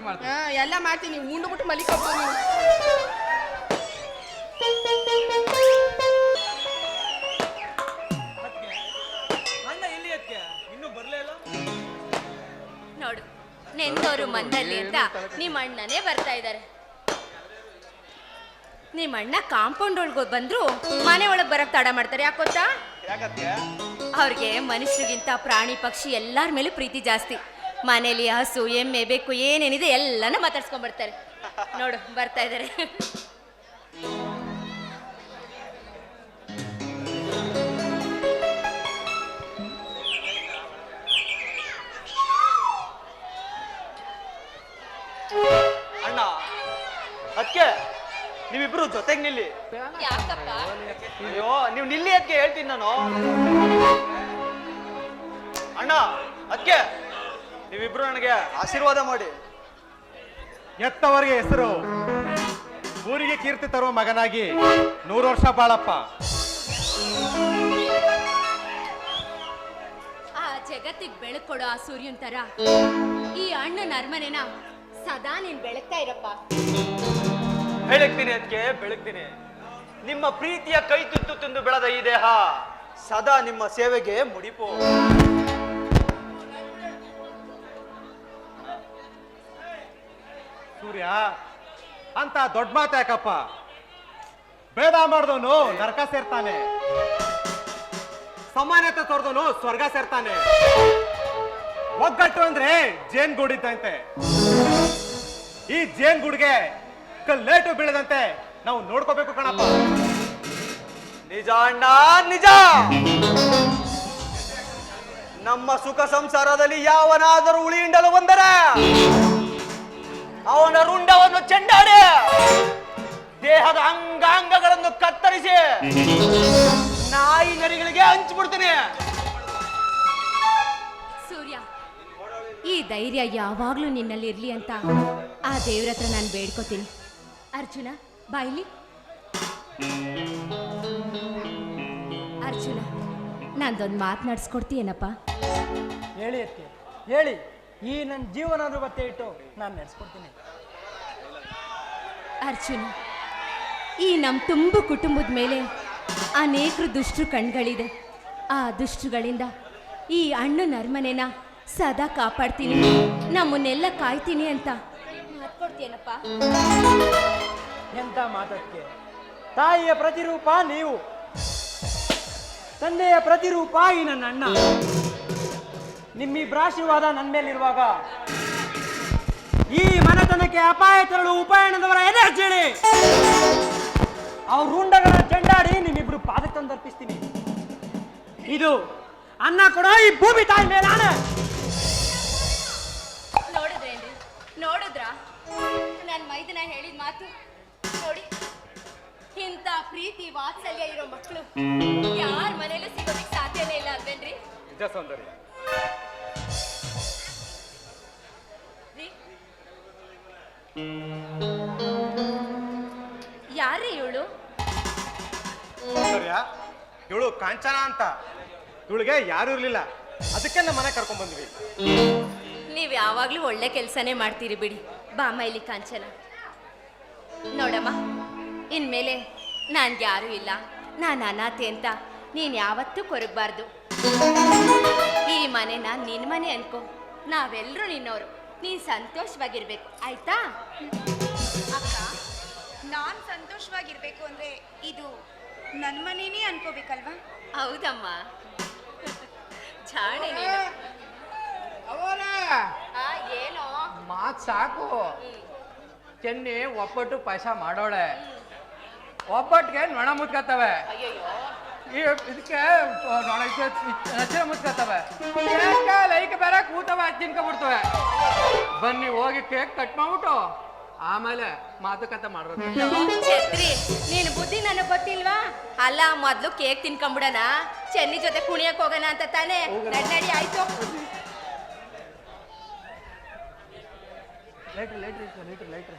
ಮಾಡ್ತೀನಿ. ಉಂಡ್ಬಿಟ್ಟು ಮಲಿಕೋಬೋದು ನೀವು ಅಣ್ಣ ಎಲ್ಲಿ ಅದಕ್ಕೆ ಇನ್ನೂ ಬರ್ಲೇ ಇಲ್ಲ? ನೋಡು ನೆಂದವರು ಮಂದಲ್ಲಿ ಅಂತ ನಿಮ್ಮ ಅಣ್ಣನೇ ಬರ್ತಾ ಇದ್ದಾರೆ ನಿಮ್ಮ ಅಣ್ಣ ಕಾಂಪೌಂಡ್ ಒಳಗೆ ಬಂದ್ರು ಮನೆ ಒಳಗೆ ಬರಕ್ ತಡ ಮಾಡ್ತಾರೆ ಯಾಕೆ ಗೊತ್ತಾ? ಯಾಕತ್ತೆ ಅವ್ರಿಗೆ ಮನುಷ್ಯರಿಗಿಂತ ಪ್ರಾಣಿ ಪಕ್ಷಿ ಎಲ್ಲಾರ ಮೇಲೂ ಪ್ರೀತಿ ಜಾಸ್ತಿ. ಮನೇಲಿ ಹಸು ಎಮ್ಮೆ ಬೇಕು ಏನೇನಿದೆ ಎಲ್ಲಾನು ಮಾತಾಡ್ಸ್ಕೊಂಡ್ ಬರ್ತಾರೆ. ನೋಡು ಬರ್ತಾ ಇದ್ದಾರೆ. ಅಣ್ಣ ಅದಕ್ಕೆ ನೀವಿಬ್ರು ಜೊತೆಗೆ ನಿಲ್ಲಿ. ಯಾಕಪ್ಪ? ಅಯ್ಯೋ ನೀವು ನಿಲ್ಲಿ ಅದಕ್ಕೆ ಹೇಳ್ತೀನಿ ನಾನು. ಅಣ್ಣ ಅದಕ್ಕೆ ನೀವಿಬ್ರು ನನಗೆ ಆಶೀರ್ವಾದ ಮಾಡಿ. ಎತ್ತವರಿಗೆ ಹೆಸರು. ಊರಿಗೆ ಕೀರ್ತಿ ತರುವ ಮಗನಾಗಿ ನೂರು ವರ್ಷ ಬಾಳಪ್ಪ. ಆ ಜಗತ್ತಿಗೆ ಬೆಳಕೊಡೋ ಆ ಸೂರ್ಯನ್ ತರ ಈ ಅಣ್ಣನ ಅರಮನೆನ ಸದಾ ನೀನ್ ಬೆಳಕ್ತಾ ಇರಪ್ಪ. ಬೆಳಗ್ತೀನಿ ಅದಕ್ಕೆ ಬೆಳಗ್ತೀನಿ. ನಿಮ್ಮ ಪ್ರೀತಿಯ ಕೈ ತುತ್ತು ತಿಂದು ಬೆಳೆದ ಈ ದೇಹ ಸದಾ ನಿಮ್ಮ ಸೇವೆಗೆ ಮುಡಿಪು. ಸೂರ್ಯ? ಅಂತ ದೊಡ್ಡ ಮಾತ ಯಾಕಪ್ಪ? ಭೇದ ಮಾಡಿದವನು ನರಕ ಸೇರ್ತಾನೆ. ಸಮಾನತೆ ತೋರ್ದವನು ಸ್ವರ್ಗ ಸೇರ್ತಾನೆ. ಒಗ್ಗಟ್ಟು ಅಂದ್ರೆ ಜೇನ್ ಗೂಡಿದ್ದಂತೆ ಈ ಜೇನ್ ಗುಡ್ಗೆ ಲೇಟು ಬೀಳದಂತೆ ನಾವು ನೋಡ್ಕೋಬೇಕು ಕಣಪ್ಪ. ನಿಜ ಅಣ್ಣ, ನಿಜ! ನಮ್ಮ ಸುಖ ಸಂಸಾರದಲ್ಲಿ ಯಾವನಾದರೂ ಉಳಿಯಿಂಡಲು ಬಂದರೆ ಅವನ ರುಂಡವನ್ನು ಚೆಂಡಾಡಿ ದೇಹದ ಅಂಗಾಂಗಗಳನ್ನು ಕತ್ತರಿಸಿ ನಾಯಿ ನರಿಗಳಿಗೆ ಹಂಚಿಬಿಡ್ತೀನಿ ಸೂರ್ಯ ಈ ಧೈರ್ಯ ಯಾವಾಗ್ಲೂ ನಿನ್ನಲ್ಲಿ ಇರ್ಲಿ ಅಂತ ಆ ದೇವ್ರ ಹತ್ರ ನಾನು ಬೇಡ್ಕೋತೀನಿ. ಅರ್ಜುನ ಬಾಯ್ಲಿ ಅರ್ಜುನ ನಂದೊಂದು ಮಾತನಾಡಿಸ್ಕೊಡ್ತೀಯೇನಪ್ಪ ಹೇಳಿ ಅತ್ತೆ ಹೇಳಿ. ಈ ನನ್ನ ಜೀವನ ಬತ್ತೆ ಇಟ್ಟು ನಾನು ನಡೆಸ್ಕೊಡ್ತೀನಿ ಅರ್ಜುನ ಈ ನಮ್ಮ ತುಂಬ ಕುಟುಂಬದ ಮೇಲೆ ಅನೇಕರು ದುಷ್ಟರು ಕಣ್ಗಳಿದೆ. ಆ ದುಷ್ಟುಗಳಿಂದ ಈ ಅಣ್ಣನ ಅರಮನೆನ ಸದಾ ಕಾಪಾಡ್ತೀನಿ. ನಮ್ಮನ್ನೆಲ್ಲ ಕಾಯ್ತೀನಿ ಅಂತ ಮಾತ್ಕೊಡ್ತೀಯನಪ್ಪ? ಎಂಥ ಮಾತಕ್ಕೆ? ತಾಯಿಯ ಪ್ರತಿರೂಪ ನೀವು. ತಂದೆಯ ಪ್ರತಿರೂಪ ಈ ನನ್ನ ಅಣ್ಣ ನಿಮ್ಮಿಬ್ಬರ ಆಶೀರ್ವಾದ ನನ್ನ ಮೇಲಿರುವಾಗ. ಈ ಮನೆತನಕ್ಕೆ ಅಪಾಯ ತರಲು ಉಪಾಯಣದವರ ಎದೆ ಹಚ್ಚಿಡಿ ಅವ್ರ ರುಂಡಗಳ ಚೆಂಡಾಡಿ ನಿಮ್ಮಿಬ್ರು ಪಾದ ತಂದರ್ಪಿಸ್ತೀನಿ. ಇದು ಅನ್ನ ಕೊಡೋ ಈ ಭೂಮಿ ತಾಯಿ ಮೇಲೆ ನೋಡಿದ್ರೆ ನೋಡಿದ್ರೇನ್ರಿ ನೋಡಿದ್ರ? ನನ್ನ ಮೈದನ ಹೇಳಿದ ಮಾತು ನೋಡಿ. ಇಂಥ ಪ್ರೀತಿ ವಾತ್ಸಲ್ಯ ಇರೋ ಮಕ್ಕಳು ಯಾರ ಮನೇಲೂ ಸಿಗೋದಕ್ಕೆ ಸಾಧ್ಯನೇ ಇಲ್ಲ ಅಲ್ವೇನ್ರಿ? ನಿಜ ಸೌಂದರ್ಯ. ಇವಳು ಕಾಂಚನ ಅಂತ. ಇವಳಿಗೆ ಯಾರು ಇರ್ಲಿಲ್ಲ. ಅದಕ್ಕೆ ನಮ್ಮ ಮನೆ ಕರ್ಕೊಂಡ್ ಬಂದ್ವಿ. ನೀವು ಯಾವಾಗಲೂ ಒಳ್ಳೆ ಕೆಲಸನೇ ಮಾಡ್ತೀರಿ ಬಿಡಿ. ಬಾಮ ಇಲ್ಲಿ ಕಾಂಚನ. ನೋಡಮ್ಮ ಇನ್ಮೇಲೆ ನನ್ಗೆ ಯಾರು ಇಲ್ಲ. ನಾನು ಅನಾಥೆ ಅಂತ ನೀನ್ ಯಾವತ್ತೂ ಕೊರಗಬಾರ್ದು. ಈ ಮನೆನ ನಿನ್ನ ಮನೆ ಅನ್ಕೋ. ನಾವೆಲ್ಲರೂ ನಿನ್ನವರು ನೀನ್ ಸಂತೋಷವಾಗಿರ್ಬೇಕು. ಆಯ್ತಾ? ಅಕ್ಕ ನಾನ್ ಸಂತೋಷವಾಗಿರ್ಬೇಕು ಅಂದ್ರೆ ಇದು ನನ್ ಮನೇನೇ ಅನ್ಕೋಬೇಕಲ್ವಾ? ಹೌದಮ್ಮ. ಜಾಣೆ ನೀನು. ಅವರ ಆ, ಏನೋ? ಮಾತ್ ಸಾಕು. ಚೆನ್ನಿ ಒಬ್ಬಟ್ಟು ಪಾಯಸ ಮಾಡೋಳೆ. ಒಬ್ಬಟ್ಟಿಗೆ ನೊಣ ಮುಟ್ಕತ್ತವೆ ಅಯ್ಯಯ್ಯೋ. ಈ ಇದಕ್ಕೆ ನೊಣ ನಚ್ಚಿನ ಮುಟ್ಕತ್ತವೆ ಕೇಕ ಲೈಕ್ ಬೇರೆ ಕೂತವೆ ಬಿಡ್ತವೆ ಬನ್ನಿ ಹೋಗಿ ಕೇಕ್ ಕಟ್ ಮಾಡ್ಬಿಟ್ಟು. ಆಮೇಲೆ ಮಾತುಕತೆ ಮಾಡೋದು ಛತ್ರಿ ನೀನು ಬುದ್ಧಿ ನನಗೆ ಗೊತ್ತಿಲ್ವಾ? ಅಲ್ಲ ಮೊದ್ಲು ಕೇಕ್ ತಿನ್ಕೊಂಬಿಡಣ. ಚೆನ್ನಿ ಜೊತೆ ಕುಣಿಯಕ್ ಹೋಗೋಣ ಅಂತ ತಾನೇ. ನಡ್ ನಡಿ ಆಯ್ತು. ಲೈಟ್ರ್ ಲೈಟ್ರ್ ಲೈಟ್ರ್ ಲೈಟ್ರ್.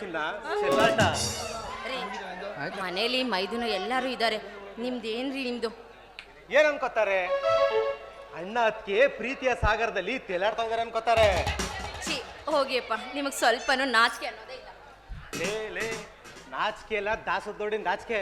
ಚಿನ್ನ? ಚೆಲ್ಲಾಟ. ರೀ ಮನೇಲಿ ಮೈದುನ ಎಲ್ಲರೂ ಇದ್ದಾರೆ ನಿಮ್ದೇನ್ರಿ ನಿಮ್ದು? ಏನ್ ಅನ್ಕೋತಾರೆ ಅಣ್ಣ ಅದಕ್ಕೆ ಪ್ರೀತಿಯ ಸಾಗರದಲ್ಲಿ ತೇಲಾಡ್ತಾ ಇದಾರೆ ಅನ್ಕೋತಾರೆ. ಛೀ ಹೋಗಿಯಪ್ಪ. ನಿಮಗೆ ಸ್ವಲ್ಪನೂ ನಾಚಿಕೆ ಅನ್ನೋದೇ ಇಲ್ಲ. ಲೇ ಲೇ ನಾಚಿಕೆ ಎಲ್ಲ ನಾಚಿಕೆ.